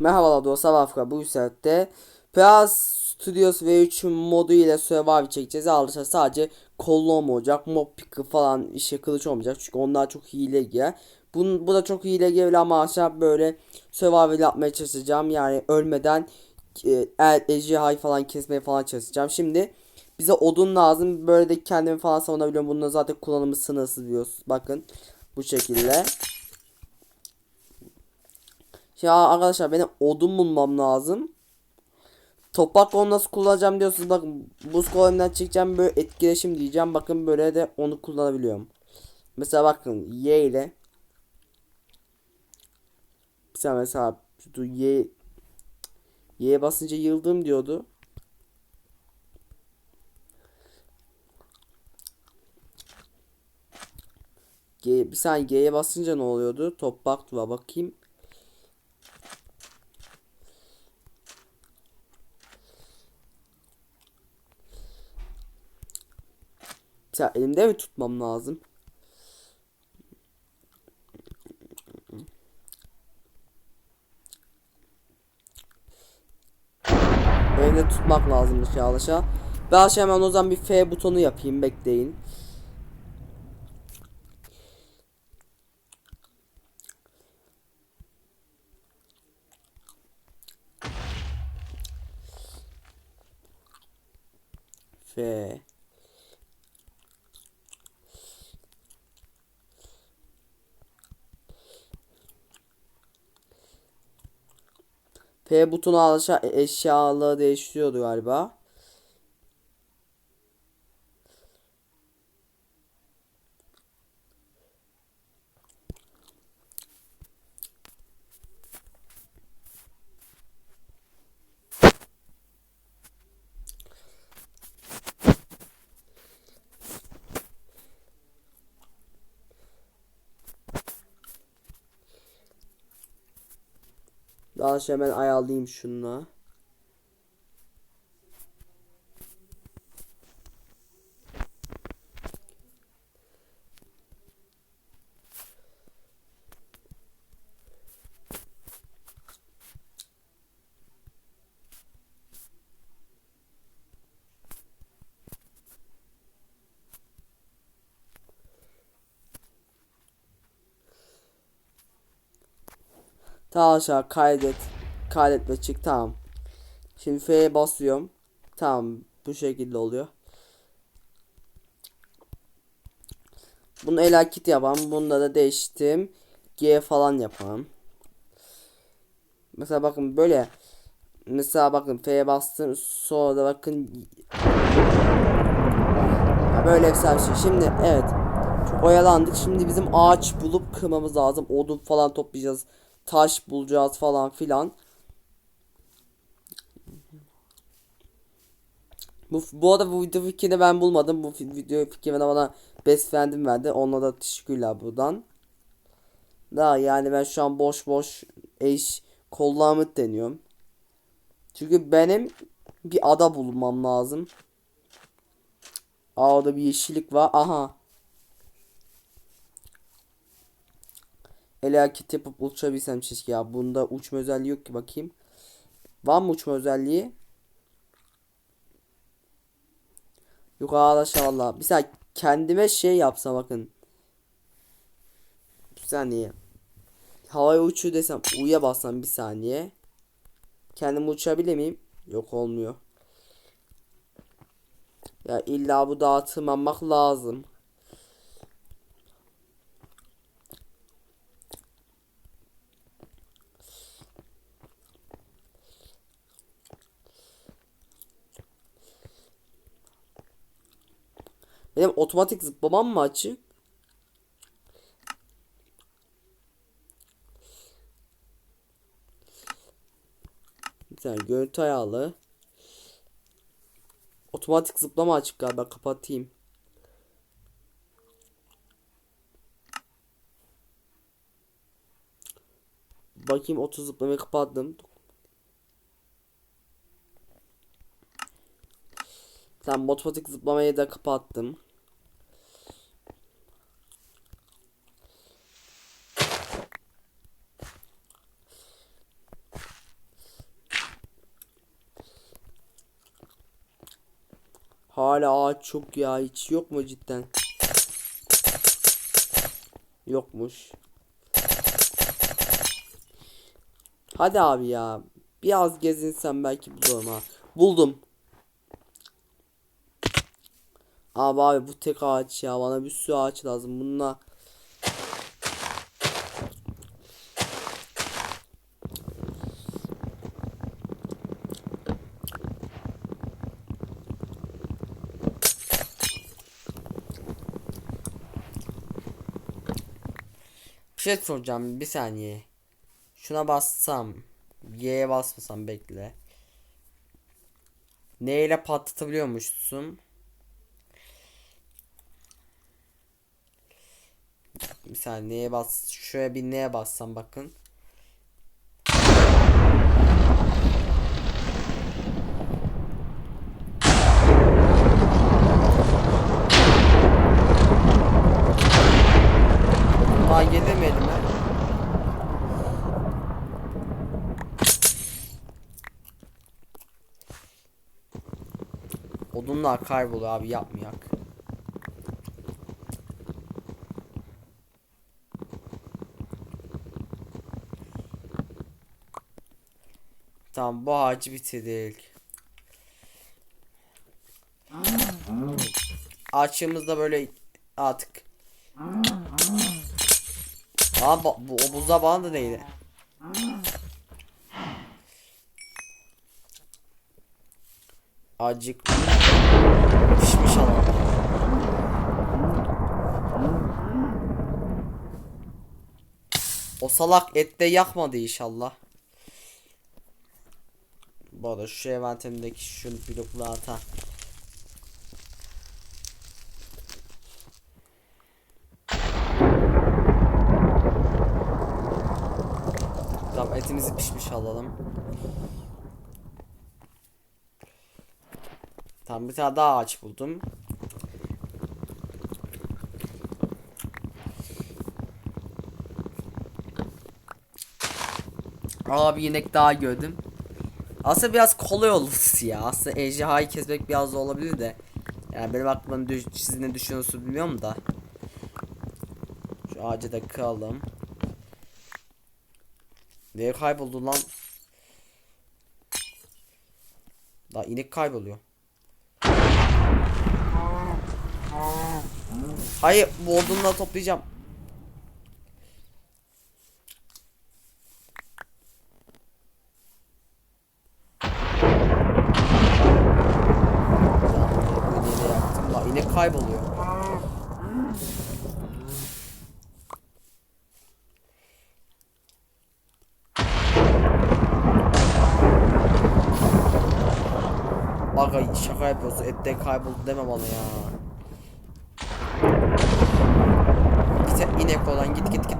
Merhabalar dostlar Afra bu saatte Plus Studios V3 modu ile Survival çekeceğiz. Arkadaşlar sadece kollama olacak. Mob picker falan işe kılıç olmayacak. Çünkü onlar çok hile girer. Bu, bu da çok hile gelir ama aşağı böyle Survival yapmaya çalışacağım. Yani ölmeden e, ejderhayı falan kesmeye falan çalışacağım. Şimdi bize odun lazım. Böyle de kendimi falan savunabiliyorum. Bunun zaten kullanımı sınırsız diyoruz. Bakın bu şekilde. Ya arkadaşlar benim odun bulmam lazım. Toprak onu nasıl kullanacağım diyorsunuz. Bakın buz kolayından çıkacağım böyle etkileşim diyeceğim. Bakın böyle de onu kullanabiliyorum. Mesela bakın Y ile. Mesela mesela Y Y'ye basınca yıldım diyordu. G, bir saniye G'ye basınca ne oluyordu? Toprak duva bakayım. Mesela elimde mi tutmam lazım? Elimde tutmak lazımmış arkadaşlar. Ben aşağı hemen o zaman bir F butonu yapayım bekleyin. F P butonu aşağı eşyalığı değiştiriyordu galiba. Daha şey hemen ayarlayayım şunla. Ta aşağı kaydet. Kaydet ve çık tamam. Şimdi F'ye basıyorum. Tamam bu şekilde oluyor. Bunu el hareket yapalım. Bunda da değiştim. G falan yapalım. Mesela bakın böyle. Mesela bakın F'ye bastım. Sonra da bakın. Böyle efsane şey. Şimdi evet. Çok oyalandık. Şimdi bizim ağaç bulup kırmamız lazım. Odun falan toplayacağız taş bulacağız falan filan. Bu, bu arada bu video fikrini ben bulmadım. Bu video fikrini bana best friend'im verdi. Ona da teşekkürler buradan. Da yani ben şu an boş boş eş kollamı deniyorum. Çünkü benim bir ada bulmam lazım. Aa orada bir yeşillik var. Aha. El hareket yapıp uçabilsem keşke ya. Bunda uçma özelliği yok ki bakayım. Var mı uçma özelliği? Yok arkadaşlar valla. Mesela kendime şey yapsa bakın. Bir saniye. Havaya uçuyor desem uya bassam bir saniye. Kendim uçabilir miyim? Yok olmuyor. Ya illa bu dağa tırmanmak lazım. Benim otomatik zıplamam mı açık? Tane görüntü ayarlı. Otomatik zıplama açık galiba kapatayım. Bakayım 30 zıplamayı kapattım. Tamam otomatik zıplamayı da kapattım. Hala ağaç çok ya hiç yok mu cidden? Yokmuş. Hadi abi ya. Biraz gezinsem belki bulurum ha. Buldum. Abi abi bu tek ağaç ya. Bana bir sürü ağaç lazım. Bununla şey soracağım bir saniye. Şuna bassam. Y'ye basmasam bekle. Neyle patlatabiliyormuşsun? Bir saniye neye bas? Şuraya bir neye bassam bakın. Daha gelemedim ha. Odunlar kayboluyor abi yapmayak. Tamam bu ağacı bitirdik. Açığımızda böyle artık. Aa bu, bu o buzda bana da değdi. Acık pişmiş ama. O salak ette yakmadı inşallah. Bu arada şu envanterimdeki şu blokları ata. Tamam etimizi pişmiş alalım. Tamam bir tane daha ağaç buldum. Abi inek daha gördüm. Aslında biraz kolay olur ya. Aslında ejderhayı kesmek biraz da olabilir de. Yani benim aklımda düş siz ne bilmiyorum da. Şu ağacı da kıralım. Nereye kayboldu lan? Daha inek kayboluyor. Hayır bu odunla toplayacağım. İnek kayboluyor. Aga şaka yapıyorsun ette kayboldu deme bana ya. Git inek olan git git git.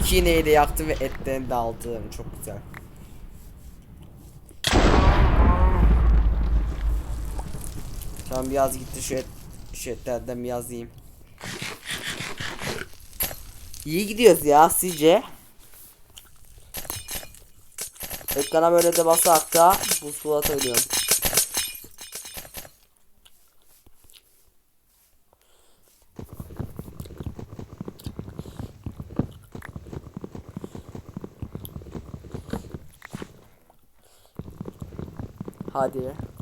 İki ineği de yaktım ve etlerini de aldım. Çok güzel. Tamam biraz gitti şu et şu etlerden biraz yiyeyim. İyi gidiyoruz ya sizce? Ekrana böyle de basarak da buz fırlatabiliyorum. Hadi.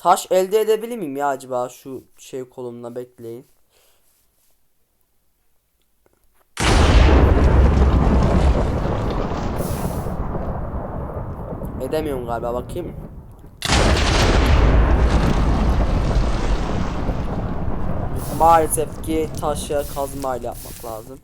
Taş elde edebilir miyim ya acaba şu şey kolumla bekleyin. Edemiyorum galiba bakayım. Maalesef ki taşı kazmayla yapmak lazım.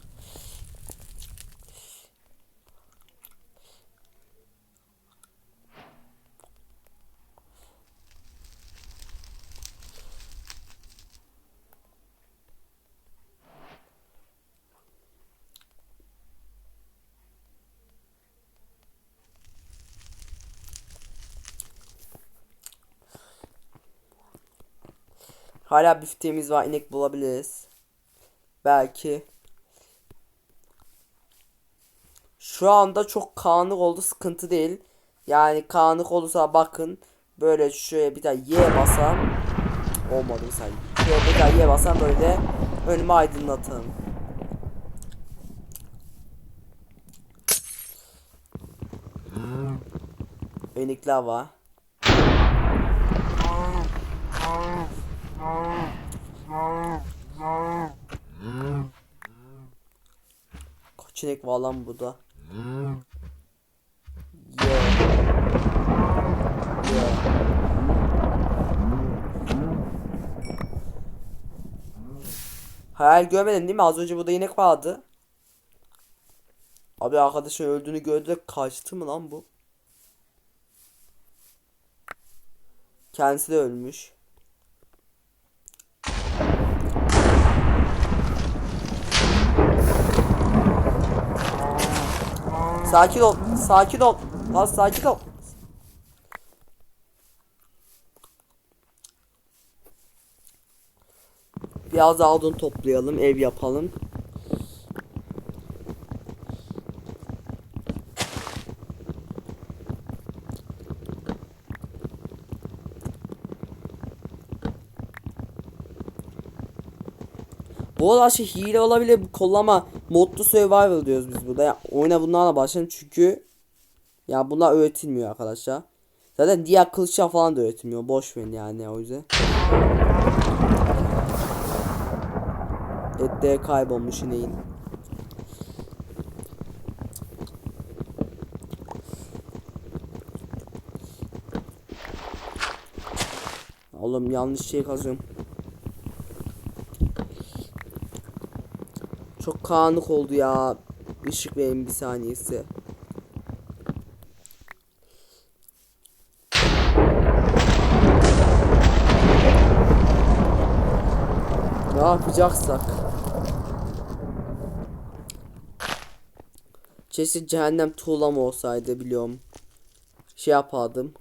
Hala bifteğimiz var. inek bulabiliriz. Belki. Şu anda çok karanlık oldu. Sıkıntı değil. Yani karanlık olursa bakın. Böyle şöyle bir daha Y basam. Olmadı sen. Şöyle bir daha Y basam böyle önümü aydınlatın. Önlükler var. Kaç inek var lan burada? Yeah. Yeah. Hayal görmedin değil mi? Az önce burada inek vardı. Abi arkadaşın öldüğünü gördü de kaçtı mı lan bu? Kendisi de ölmüş. Sakin ol, sakin ol. Lan sakin ol. Biraz daha odun toplayalım, ev yapalım. Bu arada şey hile olabilir kollama modlu survival diyoruz biz burada. Ya, oyuna bunlarla başlayalım çünkü ya bunlar öğretilmiyor arkadaşlar. Zaten diğer kılıçlar falan da öğretilmiyor. Boş verin yani o yüzden. Ette kaybolmuş ineğin. Oğlum yanlış şey kazıyorum. Çok karanlık oldu ya. Işık verin bir saniyesi. Ne yapacaksak. Keşke cehennem tuğlam olsaydı biliyorum. Şey yapardım.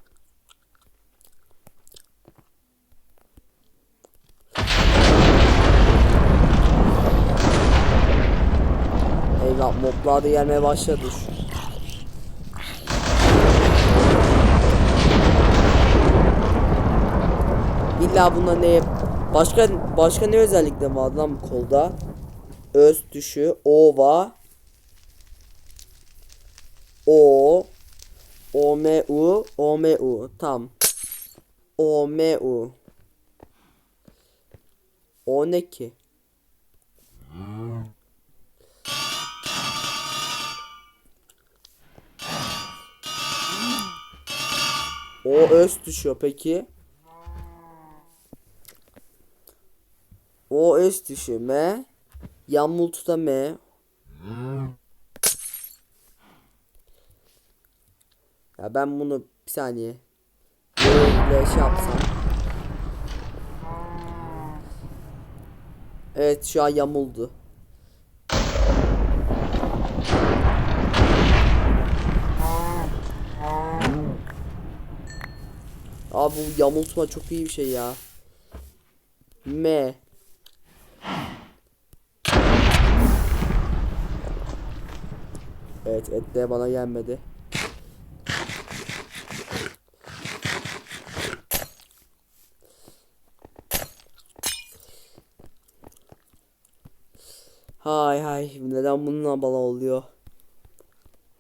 Eyvah moblar da gelmeye başladı. İlla bunda ne başka başka ne özellikle var lan bu kolda? Öz düşü, ova, o, o m u, o m u tam. O m u. O ne ki? O öz düşüyor peki. O öz düşüyor. M. Yamultuda M. Ya ben bunu bir saniye. Böyle şey yapsam. Evet şu an yamuldu. Abi bu yamultma çok iyi bir şey ya. M. Evet et de bana gelmedi. Hay hay neden bununla bana oluyor?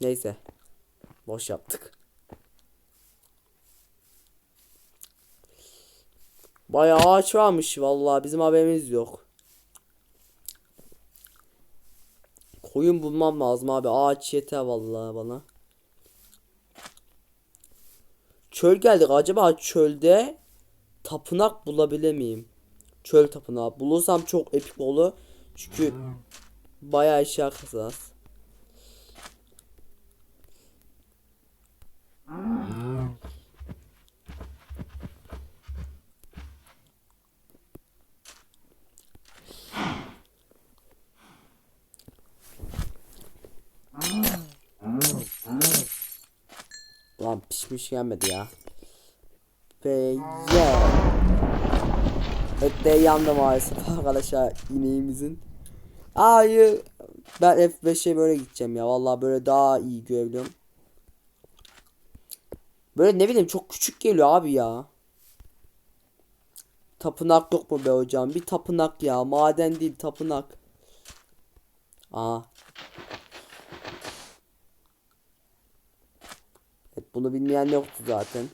Neyse. Boş yaptık. Bayağı ağaç varmış vallahi bizim haberimiz yok. Koyun bulmam lazım abi. Ağaç yeter vallahi bana. Çöl geldik. Acaba çölde tapınak bulabilir miyim? Çöl tapınağı. Bulursam çok epik olur. Çünkü bayağı işe yakacağız. Lan pişmiş gelmedi ya. Be yeah. Et de yandı maalesef arkadaşlar ineğimizin. Hayır. Ben F5'e böyle gideceğim ya. Vallahi böyle daha iyi görebiliyorum. Böyle ne bileyim çok küçük geliyor abi ya. Tapınak yok mu be hocam? Bir tapınak ya. Maden değil tapınak. Aa. Bunu bilmeyen yoktu zaten.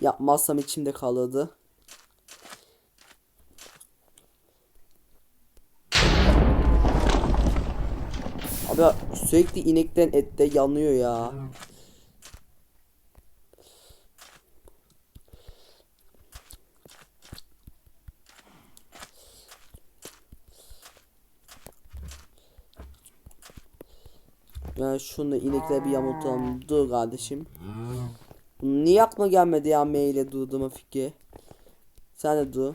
Yapmazsam içimde kalırdı. Abi sürekli inekten ette yanıyor ya. Ya şunu inekle bir yamultalım. Dur kardeşim. Niye aklıma gelmedi ya maile durduğuma fikri? Sen de dur.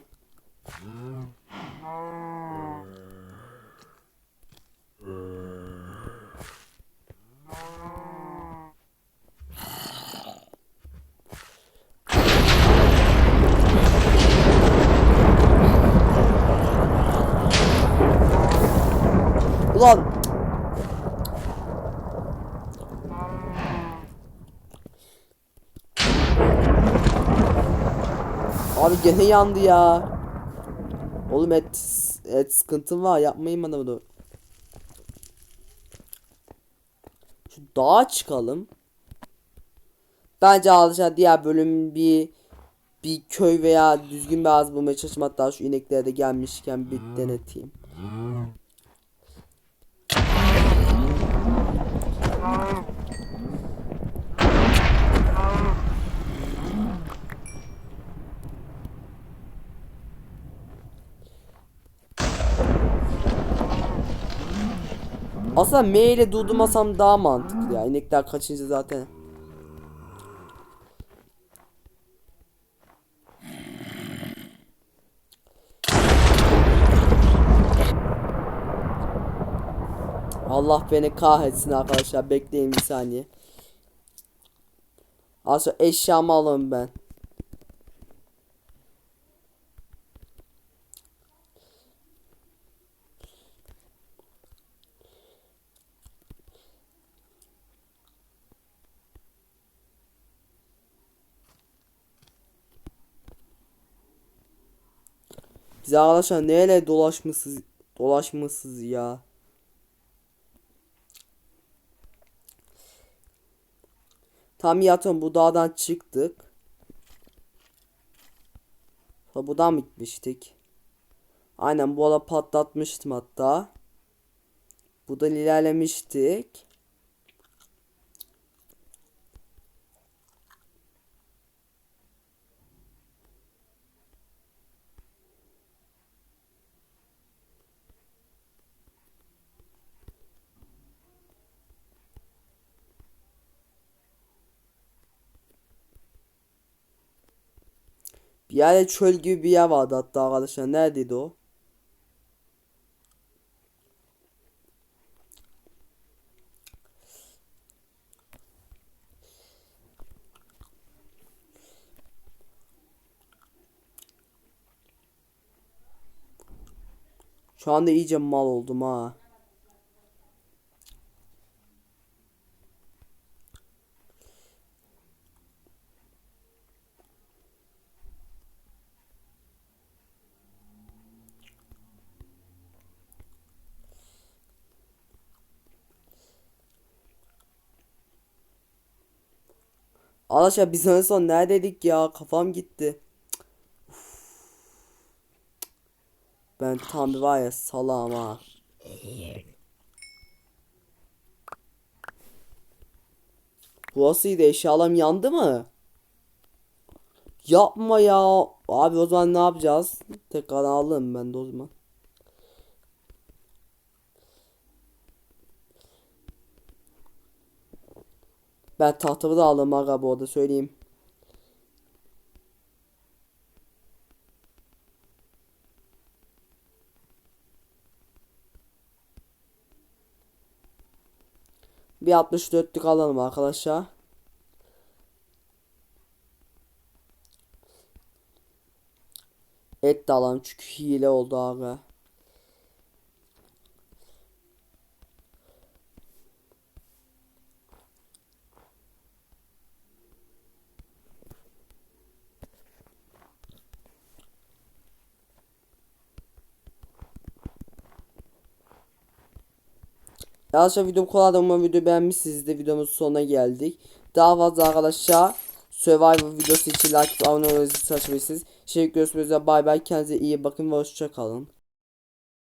Ulan Abi gene yandı ya. Oğlum et et sıkıntım var yapmayın bana bunu. Şu dağa çıkalım. Bence alacağım diğer bölüm bir bir köy veya düzgün bir ağız bulmaya çalışayım hatta şu ineklere de gelmişken bir deneteyim. Aslında M ile durdurmasam daha mantıklı ya. İnekler kaçınca zaten. Allah beni kahretsin arkadaşlar. Bekleyin bir saniye. Aslında eşyamı alalım ben. Biz arkadaşlar neyle dolaşmışız dolaşmışız ya. Tam yatıyorum bu dağdan çıktık. Ha buradan mı gitmiştik? Aynen bu ara patlatmıştım hatta. Buradan ilerlemiştik. Yerde çöl gibi bir yer vardı hatta arkadaşlar. Neredeydi o? Şu anda iyice mal oldum ha. Arkadaşlar biz en son neredeydik ya? Kafam gitti. Ben tam bir var ya salam ha. Burasıydı eşyalarım yandı mı? Yapma ya. Abi o zaman ne yapacağız? Tekrar alalım ben de o zaman. Ben tahtamı da aldım aga bu arada söyleyeyim. Bir 64'lük alalım arkadaşlar. Et de alalım çünkü hile oldu aga. Arkadaşlar video bu kadar da umarım video beğenmişsiniz de videomuzun sonuna geldik. Daha fazla arkadaşlar Survivor videosu için like abone olmayı açabilirsiniz. Şey görüşmek üzere bay bay kendinize iyi bakın ve hoşça kalın.